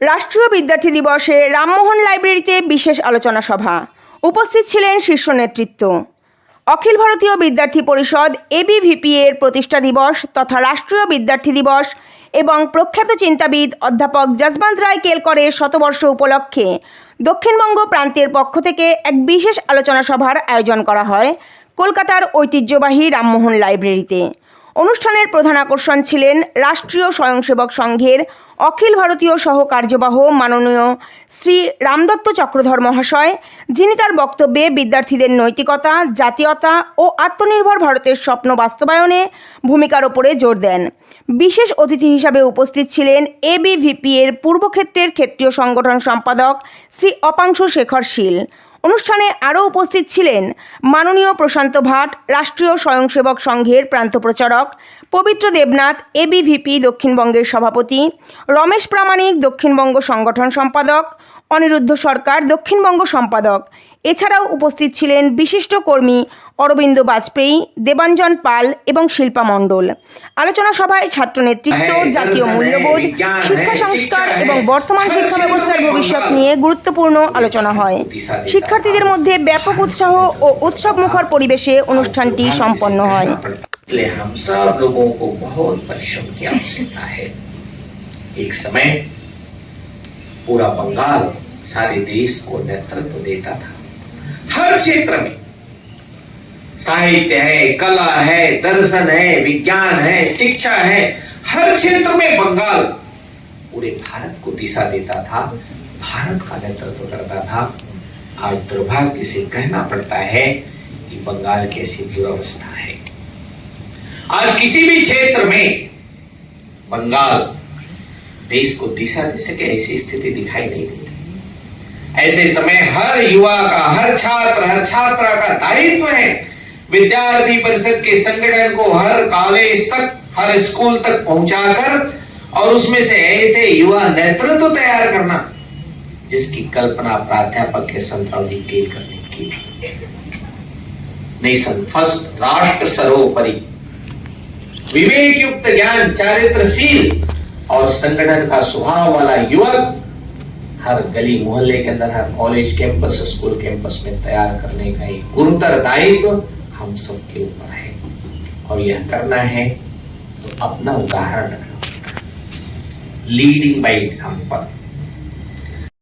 রাষ্ট্রীয় বিদ্যার্থী দিবসে রামমোহন লাইব্রেরিতে বিশেষ আলোচনা সভা। উপস্থিত ছিলেন শীর্ষ নেতৃত্ব। অখিল ভারতীয় বিদ্যার্থী পরিষদ এবিভিপি এর প্রতিষ্ঠা দিবস তথা রাষ্ট্রীয় বিদ্যার্থী দিবস এবং প্রখ্যাত চিন্তাবিদ অধ্যাপক যশবন্ত রায় কেলকরের শতবর্ষ উপলক্ষে দক্ষিণবঙ্গ প্রান্তের পক্ষ থেকে এক বিশেষ আলোচনা সভার আয়োজন করা হয় কলকাতার ঐতিহ্যবাহী রামমোহন লাইব্রেরিতে। অনুষ্ঠানের প্রধান আকর্ষণ ছিলেন রাষ্ট্রীয় স্বয়ংসেবক সংঘের অখিল ভারতীয় সহ কার্যবাহ মাননীয় শ্রী রামদত্ত চক্রধর মহাশয়, যিনি তার বক্তব্যে বিদ্যার্থীদের নৈতিকতা, জাতীয়তা ও আত্মনির্ভর ভারতের স্বপ্ন বাস্তবায়নে ভূমিকার ওপরে জোর দেন। বিশেষ অতিথি হিসাবে উপস্থিত ছিলেন এবিভিপি এর পূর্বক্ষেত্রের ক্ষেত্রীয় সংগঠন সম্পাদক শ্রী অপাংশু শেখর শীল। অনুষ্ঠানে আরও উপস্থিত ছিলেন মাননীয় প্রশান্ত ভাট, রাষ্ট্রীয় স্বয়ংসেবক সংঘের প্রান্ত প্রচারক, পবিত্র দেবনাথ এবিভিপি দক্ষিণবঙ্গের সভাপতি, রমেশ প্রামাণিক, দক্ষিণবঙ্গ সংগঠন সম্পাদক, অনিরুদ্ধ সরকার, দক্ষিণবঙ্গ সম্পাদক। এছাড়াও উপস্থিত ছিলেন বিশিষ্ট কর্মী অরবিন্দ বাজপেয়ী দেবাঞ্জন পাল এবং শিল্পা মণ্ডল আলোচনা সভায় ছাত্র নেতৃত্ব জাতীয় মূল্যবোধ শিক্ষা সংস্কার এবং বর্তমান শিক্ষা ব্যবস্থার ভবিষ্যৎ নিয়ে গুরুত্বপূর্ণ আলোচনা হয় শিক্ষার্থীদের মধ্যে ব্যাপক উৎসাহ ও উৎসবমুখর পরিবেশে অনুষ্ঠানটি সম্পন্ন হয় इसलिए हम सब लोगों को बहुत परिश्रम की आवश्यकता है एक समय पूरा बंगाल सारे देश को नेतृत्व देता था हर क्षेत्र में साहित्य है, कला है, दर्शन है, विज्ञान है, शिक्षा है, हर क्षेत्र में बंगाल पूरे भारत को दिशा देता था, भारत का नेतृत्व करता था। आज दुर्भाग्य से कहना पड़ता है कि बंगाल की ऐसी दुर्वस्था है। आज किसी भी क्षेत्र में बंगाल देश को दिशा दे सके, ऐसी स्थिति दिखाई नहीं देती। ऐसे समय हर युवा का, हर छात्र, हर छात्रा का दायित्व है विद्यार्थी परिषद के संगठन को हर कॉलेज तक, हर स्कूल तक पहुंचाकर और उसमें से ऐसे युवा नेतृत्व तो तैयार करना, जिसकी कल्पना प्राध्यापक के संतराव जी केलकर ने की थी। नेशन फ़र्स्ट राष्ट्र सर्वोपरि विवेक युक्त ज्ञान चारित्रशील और संगठन का स्वभाव वाला युवक हर गली मोहल्ले के अंदर, हर कॉलेज कैंपस स्कूल कैंपस में तैयार करने का एक गुरुतर दायित्व हम सब के ऊपर है। और यह करना है तो अपना उदाहरण रखना। Leading by example